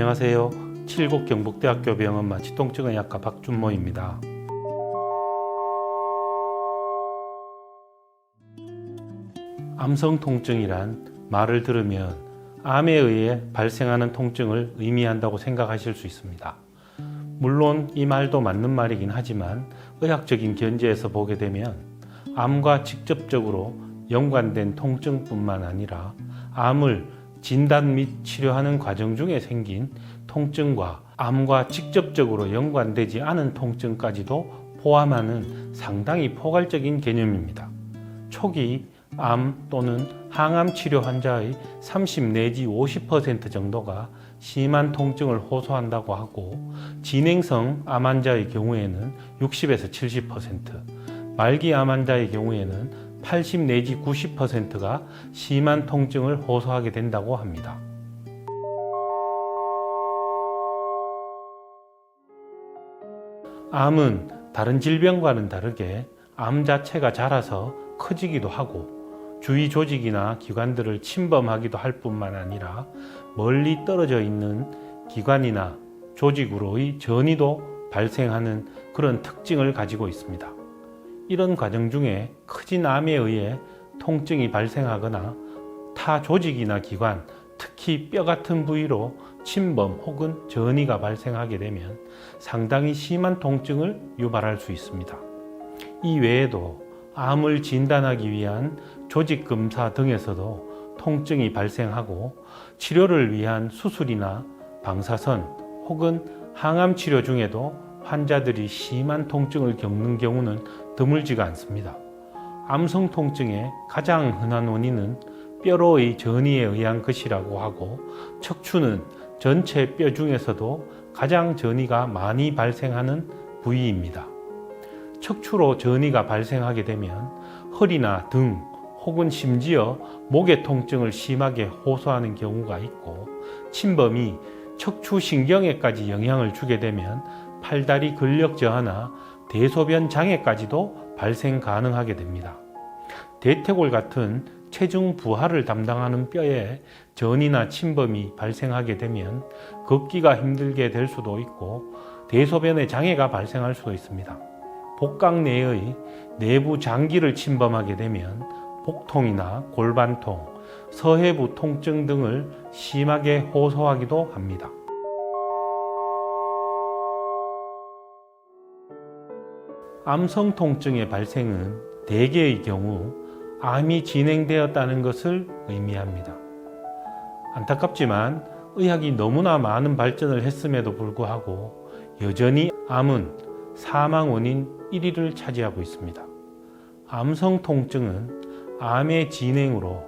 안녕하세요. 칠곡 경북대학교 병원 마취통증의학과 박준모입니다. 암성 통증이란 말을 들으면 암에 의해 발생하는 통증을 의미한다고 생각하실 수 있습니다. 물론 이 말도 맞는 말이긴 하지만 의학적인 견지에서 보게 되면 암과 직접적으로 연관된 통증뿐만 아니라 암을 진단 및 치료하는 과정 중에 생긴 통증과 암과 직접적으로 연관되지 않은 통증까지도 포함하는 상당히 포괄적인 개념입니다. 초기 암 또는 항암 치료 환자의 30 내지 50% 정도가 심한 통증을 호소한다고 하고 진행성 암 환자의 경우에는 60에서 70%, 말기 암 환자의 경우에는 80 내지 90%가 심한 통증을 호소하게 된다고 합니다. 암은 다른 질병과는 다르게 암 자체가 자라서 커지기도 하고 주위 조직이나 기관들을 침범하기도 할 뿐만 아니라 멀리 떨어져 있는 기관이나 조직으로의 전이도 발생하는 그런 특징을 가지고 있습니다. 이런 과정 중에 커진 암에 의해 통증이 발생하거나 타 조직이나 기관, 특히 뼈 같은 부위로 침범 혹은 전이가 발생하게 되면 상당히 심한 통증을 유발할 수 있습니다. 이 외에도 암을 진단하기 위한 조직 검사 등에서도 통증이 발생하고 치료를 위한 수술이나 방사선 혹은 항암 치료 중에도 환자들이 심한 통증을 겪는 경우는 드물지가 않습니다. 암성 통증의 가장 흔한 원인은 뼈로의 전이에 의한 것이라고 하고 척추는 전체 뼈 중에서도 가장 전이가 많이 발생하는 부위입니다. 척추로 전이가 발생하게 되면 허리나 등 혹은 심지어 목의 통증을 심하게 호소하는 경우가 있고 침범이 척추 신경에까지 영향을 주게 되면 팔다리 근력 저하나 대소변 장애까지도 발생 가능하게 됩니다. 대퇴골 같은 체중 부하를 담당하는 뼈에 전이나 침범이 발생하게 되면 걷기가 힘들게 될 수도 있고 대소변의 장애가 발생할 수도 있습니다. 복강 내의 내부 장기를 침범하게 되면 복통이나 골반통, 서해부 통증 등을 심하게 호소하기도 합니다. 암성 통증의 발생은 대개의 경우 암이 진행되었다는 것을 의미합니다. 안타깝지만 의학이 너무나 많은 발전을 했음에도 불구하고 여전히 암은 사망 원인 1위를 차지하고 있습니다. 암성 통증은 암의 진행으로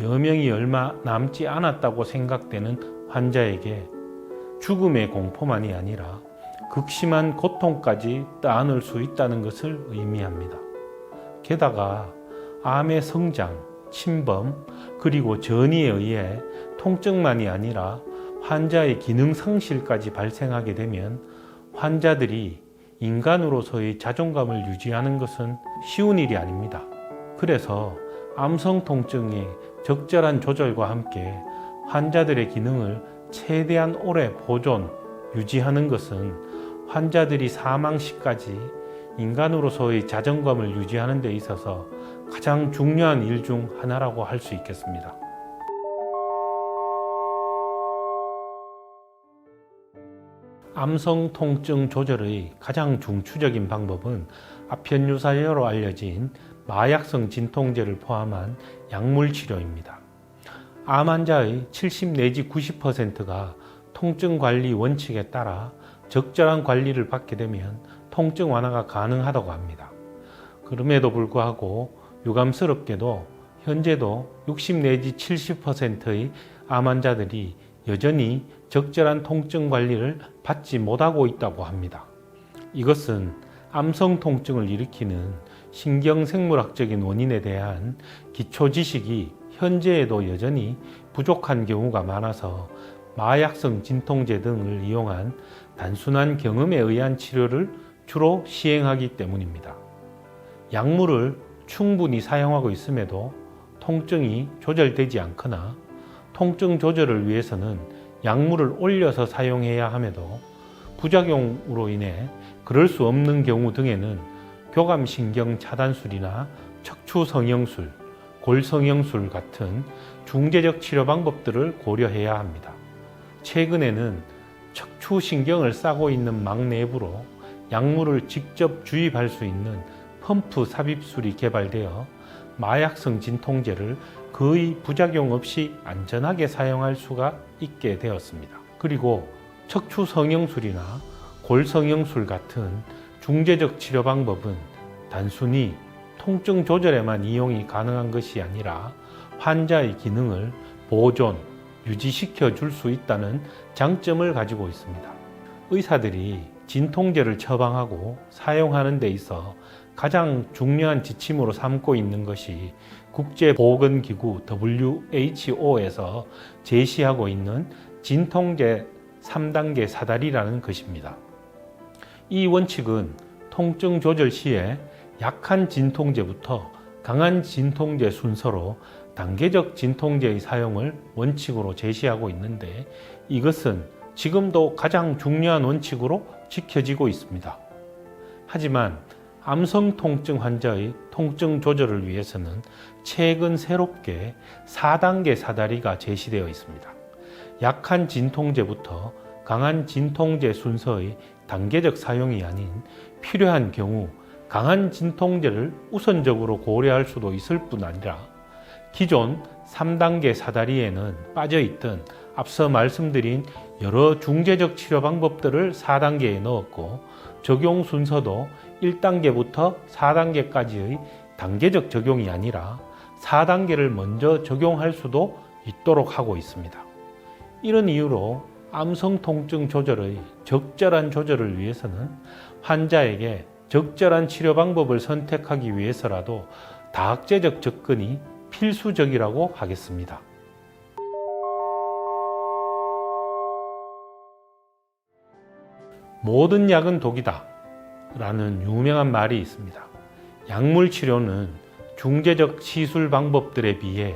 여명이 얼마 남지 않았다고 생각되는 환자에게 죽음의 공포만이 아니라 극심한 고통까지 따안을 수 있다는 것을 의미합니다. 게다가 암의 성장, 침범, 그리고 전이에 의해 통증만이 아니라 환자의 기능 상실까지 발생하게 되면 환자들이 인간으로서의 자존감을 유지하는 것은 쉬운 일이 아닙니다. 그래서 암성 통증의 적절한 조절과 함께 환자들의 기능을 최대한 오래 보존, 유지하는 것은 환자들이 사망 시까지 인간으로서의 자존감을 유지하는 데 있어서 가장 중요한 일 중 하나라고 할 수 있겠습니다. 암성 통증 조절의 가장 중추적인 방법은 아편유사제로 알려진 마약성 진통제를 포함한 약물 치료입니다. 암 환자의 70 내지 90%가 통증 관리 원칙에 따라 적절한 관리를 받게 되면 통증 완화가 가능하다고 합니다. 그럼에도 불구하고 유감스럽게도 현재도 60 내지 70%의 암 환자들이 여전히 적절한 통증 관리를 받지 못하고 있다고 합니다. 이것은 암성 통증을 일으키는 신경생물학적인 원인에 대한 기초 지식이 현재에도 여전히 부족한 경우가 많아서 마약성 진통제 등을 이용한 단순한 경험에 의한 치료를 주로 시행하기 때문입니다. 약물을 충분히 사용하고 있음에도 통증이 조절되지 않거나 통증 조절을 위해서는 약물을 올려서 사용해야 함에도 부작용으로 인해 그럴 수 없는 경우 등에는 교감신경 차단술이나 척추성형술, 골성형술 같은 중재적 치료 방법들을 고려해야 합니다. 최근에는 척 추신경을 싸고 있는 망 내부로 약물을 직접 주입할 수 있는 펌프 삽입술이 개발되어 마약성 진통제를 거의 부작용 없이 안전하게 사용할 수가 있게 되었습니다. 그리고 척추 성형술이나 골 성형술 같은 중재적 치료 방법은 단순히 통증 조절에만 이용이 가능한 것이 아니라 환자의 기능을 보존, 유지시켜 줄 수 있다는 장점을 가지고 있습니다. 의사들이 진통제를 처방하고 사용하는 데 있어 가장 중요한 지침으로 삼고 있는 것이 국제보건기구 WHO에서 제시하고 있는 진통제 3단계 사다리라는 것입니다. 이 원칙은 통증 조절 시에 약한 진통제부터 강한 진통제 순서로 단계적 진통제의 사용을 원칙으로 제시하고 있는데 이것은 지금도 가장 중요한 원칙으로 지켜지고 있습니다. 하지만 암성 통증 환자의 통증 조절을 위해서는 최근 새롭게 4단계 사다리가 제시되어 있습니다. 약한 진통제부터 강한 진통제 순서의 단계적 사용이 아닌 필요한 경우 강한 진통제를 우선적으로 고려할 수도 있을 뿐 아니라 기존 3단계 사다리에는 빠져 있던 앞서 말씀드린 여러 중재적 치료 방법들을 4단계에 넣었고 적용 순서도 1단계부터 4단계까지의 단계적 적용이 아니라 4단계를 먼저 적용할 수도 있도록 하고 있습니다. 이런 이유로 암성 통증 조절의 적절한 조절을 위해서는 환자에게 적절한 치료 방법을 선택하기 위해서라도 다학제적 접근이 필수적이라고 하겠습니다. 모든 약은 독이다. 라는 유명한 말이 있습니다. 약물 치료는 중재적 시술 방법들에 비해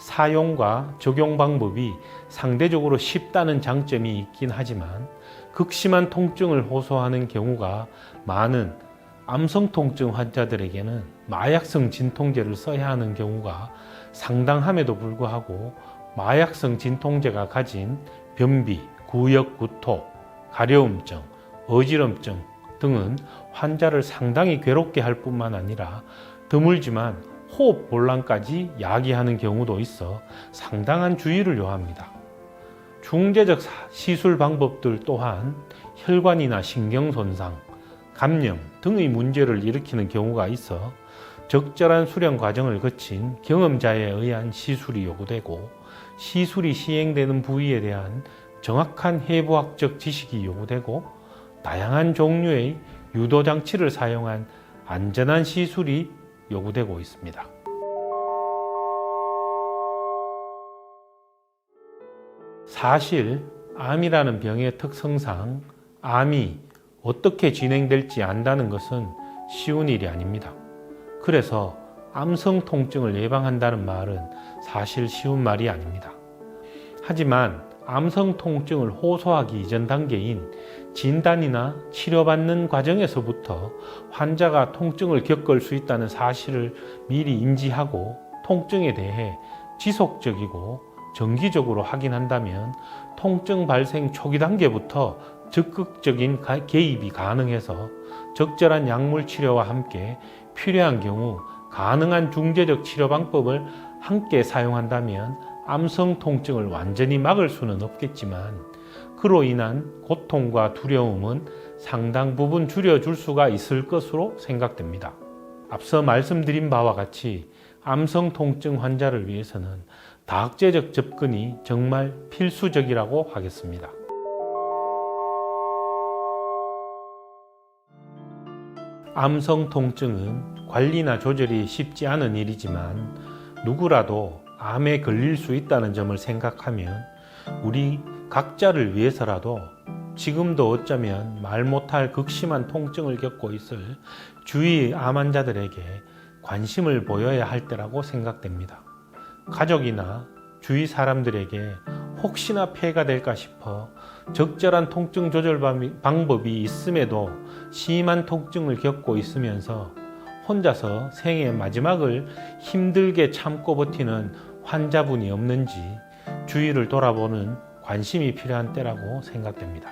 사용과 적용 방법이 상대적으로 쉽다는 장점이 있긴 하지만 극심한 통증을 호소하는 경우가 많은 암성 통증 환자들에게는 마약성 진통제를 써야 하는 경우가 상당함에도 불구하고 마약성 진통제가 가진 변비, 구역 구토, 가려움증, 어지럼증 등은 환자를 상당히 괴롭게 할 뿐만 아니라 드물지만 호흡 곤란까지 야기하는 경우도 있어 상당한 주의를 요합니다. 중재적 시술 방법들 또한 혈관이나 신경 손상, 감염 등의 문제를 일으키는 경우가 있어 적절한 수련 과정을 거친 경험자에 의한 시술이 요구되고 시술이 시행되는 부위에 대한 정확한 해부학적 지식이 요구되고 다양한 종류의 유도 장치를 사용한 안전한 시술이 요구되고 있습니다. 사실 암이라는 병의 특성상 암이 어떻게 진행될지 안다는 것은 쉬운 일이 아닙니다. 그래서 암성 통증을 예방한다는 말은 사실 쉬운 말이 아닙니다. 하지만 암성 통증을 호소하기 이전 단계인 진단이나 치료받는 과정에서부터 환자가 통증을 겪을 수 있다는 사실을 미리 인지하고 통증에 대해 지속적이고 정기적으로 확인한다면 통증 발생 초기 단계부터 적극적인 개입이 가능해서 적절한 약물 치료와 함께 필요한 경우 가능한 중재적 치료 방법을 함께 사용한다면 암성 통증을 완전히 막을 수는 없겠지만 그로 인한 고통과 두려움은 상당 부분 줄여줄 수가 있을 것으로 생각됩니다. 앞서 말씀드린 바와 같이 암성 통증 환자를 위해서는 다학제적 접근이 정말 필수적이라고 하겠습니다. 암성 통증은 관리나 조절이 쉽지 않은 일이지만 누구라도 암에 걸릴 수 있다는 점을 생각하면 우리 각자를 위해서라도 지금도 어쩌면 말 못할 극심한 통증을 겪고 있을 주위 암 환자들에게 관심을 보여야 할 때라고 생각됩니다. 가족이나 주위 사람들에게 혹시나 폐가 될까 싶어 적절한 통증 조절 방- 방법이 있음에도 심한 통증을 겪고 있으면서 혼자서 생의 마지막을 힘들게 참고 버티는 환자분이 없는지 주위를 돌아보는 관심이 필요한 때라고 생각됩니다.